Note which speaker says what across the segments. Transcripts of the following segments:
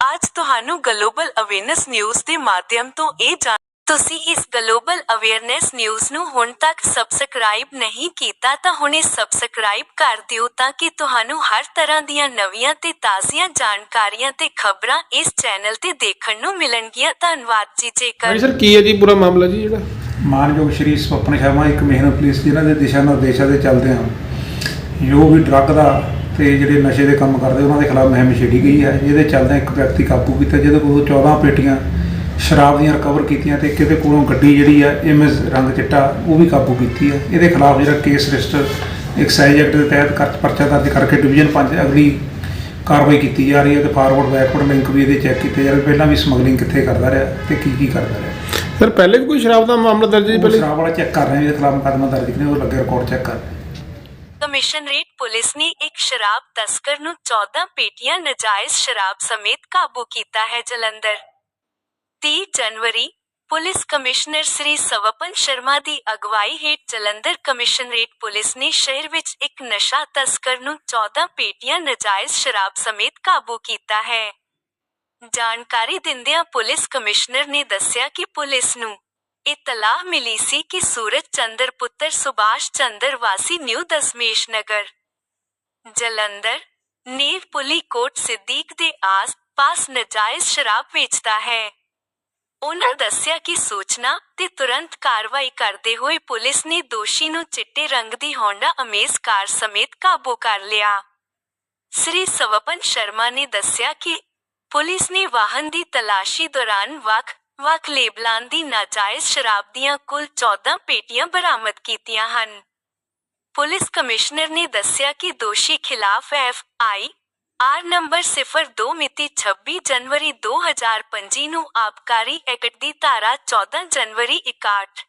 Speaker 1: ਅੱਜ ਤੁਹਾਨੂੰ global awareness news ਦੇ ਮਾਧਿਅਮ ਤੋਂ ਇਹ ਜਾਣ ਤੁਸੀਂ ਇਸ ਗਲੋਬਲ ਅਵੇਅਰਨੈਸ ਨਿਊਜ਼ ਨੂੰ ਹੁਣ ਤੱਕ ਸਬਸਕ੍ਰਾਈਬ ਨਹੀਂ ਕੀਤਾ ਤਾਂ ਹੁਣੇ ਸਬਸਕ੍ਰਾਈਬ ਕਰ ਦਿਓ ਤਾਂ ਕਿ ਤੁਹਾਨੂੰ ਹਰ ਤਰ੍ਹਾਂ ਦੀਆਂ ਨਵੀਆਂ ਤੇ ਤਾਜ਼ੀਆਂ ਜਾਣਕਾਰੀਆਂ ਤੇ ਖਬਰਾਂ ਇਸ ਚੈਨਲ ਤੇ ਦੇਖਣ ਨੂੰ ਮਿਲਣਗੀਆਂ। ਧੰਨਵਾਦ ਜੀ ਜੇਕਰ
Speaker 2: ਹਾਂਜੀ ਸਰ ਕੀ ਹੈ ਜੀ ਪੂਰਾ ਮਾਮਲਾ ਜੀ ਜਿਹੜਾ?
Speaker 3: ਮਾਨਯੋਗ ਸ਼੍ਰੀ ਸਵਪਨ ਸ਼ਰਮਾ ਇੱਕ ਮਿਹਨਤ ਪੁਲਿਸ ਜਿਨ੍ਹਾਂ ਦੇ ਦਿਸ਼ਾ ਨਿਰਦੇਸ਼ਾਂ ਦੇ ਚੱਲਦੇ ਹਨ ਜੋ ਵੀ ਡਰੱਗ ਦਾ ਤੇ ਜਿਹੜੇ ਨਸ਼ੇ ਦੇ ਕੰਮ ਕਰਦੇ ਉਹਨਾਂ ਦੇ ਖਿਲਾਫ ਮੁਹਿੰਮ ਛੇੜੀ ਗਈ ਹੈ ਜਿਹਦੇ ਚੱਲਦੇ ਇੱਕ ਵਿਅਕਤੀ ਕਾਬੂ ਕੀਤਾ ਜਿਹਦੇ ਕੋਲੋਂ 14 ਪੇਟੀਆਂ ਸ਼ਰਾਬ ਦੀਆਂ ਰਿਕਵਰ ਕੀਤੀਆਂ ਤੇ ਕਿਤੇ ਕੋਲੋਂ ਗੱਡੀ ਜਿਹੜੀ ਹੈ ਐਮਐਸ ਰੰਗ ਚਿੱਟਾ ਉਹ ਵੀ ਕਾਬੂ ਕੀਤੀ ਹੈ ਇਹਦੇ ਖਿਲਾਫ ਜਿਹੜਾ ਕੇਸ ਰਜਿਸਟਰ ਐਕਸਾਈਜ਼ ਐਕਟ ਦੇ ਤਹਿਤ ਪਰਚਾ ਦਰਜ ਕਰਕੇ ਡਿਵੀਜ਼ਨ 5 ਅਗਲੀ ਕਾਰਵਾਈ ਕੀਤੀ ਜਾ ਰਹੀ ਹੈ ਤੇ ਫਾਰਵਰਡ ਬੈਕਵਰਡ ਲਿੰਕ ਵੀ ਇਹਦੇ ਚੈੱਕ ਕੀਤੇ ਜਾ ਰਹੇ। ਪਹਿਲਾਂ ਵੀ ਸਮਗਲਿੰਗ ਕਿੱਥੇ ਕਰਦਾ ਰਿਹਾ ਤੇ ਕੀ ਕੀ ਕਰਦਾ ਰਿਹਾ।
Speaker 2: ਸਰ ਪਹਿਲੇ ਵੀ ਕੋਈ ਸ਼ਰਾਬ ਦਾ ਮਾਮਲਾ ਦਰਜ ਜੀ ਪਹਿਲੇ?
Speaker 3: ਸ਼ਰਾਬ ਵਾਲਾ ਚੈੱਕ ਕਰ ਰਹੇ ਹਾਂ ਇਹਦੇ ਖਿਲਾਫ ਮੁਕੱਦਮਾ ਦਰਜ ਕਿਨੇ ਉਹ ਲੱਗੇ ਰਿਕਾਰਡ ਚੈੱਕ ਕਰ ਰਹੇ
Speaker 1: ਕਮਿਸ਼ਨਰੇਟ ਪੁਲਿਸ ਨੇ ਇੱਕ ਸ਼ਰਾਬ ਤਸਕਰ ਨੂੰ 14 ਪੇਟੀਆਂ ਨਜਾਇਜ਼ ਸ਼ਰਾਬ ਸਮੇਤ ਕਾਬੂ ਕੀਤਾ ਹੈ ਜਲੰਧਰ। 30 ਜਨਵਰੀ, ਪੁਲਿਸ ਕਮਿਸ਼ਨਰ ਸ੍ਰੀ ਸਵਪਨ ਸ਼ਰਮਾ ਦੀ ਅਗਵਾਈ ਹੇਠ ਜਲੰਧਰ ਕਮਿਸ਼ਨਰੇਟ ਪੁਲਿਸ ਨੇ ਸ਼ਹਿਰ ਵਿੱਚ ਇੱਕ ਨਸ਼ਾ ਤਸਕਰ ਨੂੰ 14 ਪੇਟੀਆਂ ਨਜਾਇਜ਼ ਸ਼ਰਾਬ ਸਮੇਤ ਕਾਬੂ ਕੀਤਾ ਹੈ। ਜਾਣਕਾਰੀ ਦਿੰਦਿਆਂ ਪੁਲਿਸ ਕਮਿਸ਼ਨਰ ਨੇ ਦੱਸਿਆ ਕਿ ਪੁਲਿਸ ਨੂੰ ਇਤਲਾਹ ਮਿਲੀ ਸੀ ਕਿ ਸੂਰਜ ਚੰਦਰ ਪੁੱਤਰ ਸੁਭਾਸ਼ ਚੰਦਰ ਵਾਸੀ ਨਿਊ ਦਸਮੇਸ਼ ਨਗਰ। ਜਲੰਧਰ, ਨੀਰ ਪੁਲੀ ਕੋਟ ਸਿੱਦੀਕ ਦੇ ਆਸ-ਪਾਸ ਨਜਾਇਜ਼ ਸ਼ਰਾਬ ਵੇਚਦਾ ਹੈ। ਉਹਨਾਂ ਦੱਸਿਆ ਕਿ ਸੂਚਨਾ ਤੇ ਤੁਰੰਤ ਕਾਰਵਾਈ ਕਰਦੇ ਹੋਏ ਪੁਲਿਸ ਨੇ ਦੋਸ਼ੀ ਨੂੰ ਚਿੱਟੇ ਰੰਗ ਦੀ ਹੋਂਡਾ ਅਮੇਜ਼ ਕਾਰ ਸਮੇਤ ਕਾਬੂ ਕਰ ਲਿਆ। ਸ੍ਰੀ ਸਵਪਨ ਸ਼ਰਮਾ ਨੇ ਦੱਸਿਆ ਕਿ ਪੁਲਿਸ ਨੇ ਵਾਹਨ ਦੀ ਤਲਾਸ਼ੀ ਦੌਰਾਨ ਵੱਖ ਵੱਖ ਲੇਬਲਾਂ ਦੀ ਨਾਜਾਇਜ਼ ਸ਼ਰਾਬ ਦੀਆਂ ਕੁੱਲ 14 ਪੇਟੀਆਂ ਬਰਾਮਦ ਕੀਤੀਆਂ ਹਨ। ਪੁਲਿਸ ਕਮਿਸ਼ਨਰ ਨੇ ਦੱਸਿਆ ਕਿ ਦੋਸ਼ੀ ਖਿਲਾਫ ਐਫ ਆਈ ਆਰ ਨੰਬਰ 02 ਮਿਤੀ 26 ਜਨਵਰੀ 2025 ਨੂੰ ਆਬਕਾਰੀ ਐਕਟ ਦੀ ਧਾਰਾ 14 ਜਨਵਰੀ 61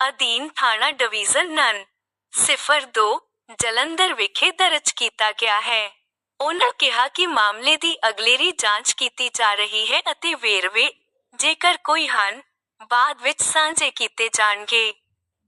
Speaker 1: ਅਧੀਨ ਥਾਣਾ ਡਿਵੀਜ਼ਨ ਨਨ 02 ਜਲੰਧਰ ਵਿਖੇ ਦਰਜ ਕੀਤਾ ਗਿਆ ਹੈ। ਉਹਨਾਂ ਕਿਹਾ ਕਿ ਮਾਮਲੇ ਦੀ ਅਗਲੇਰੀ ਜਾਂਚ ਕੀਤੀ ਜਾ ਰਹੀ ਹੈ ਅਤੇ ਵੇਰਵੇ ਜੇਕਰ ਕੋਈ ਹਨ ਬਾਅਦ ਵਿੱਚ ਸਾਂਝੇ ਕੀਤੇ ਜਾਣਗੇ।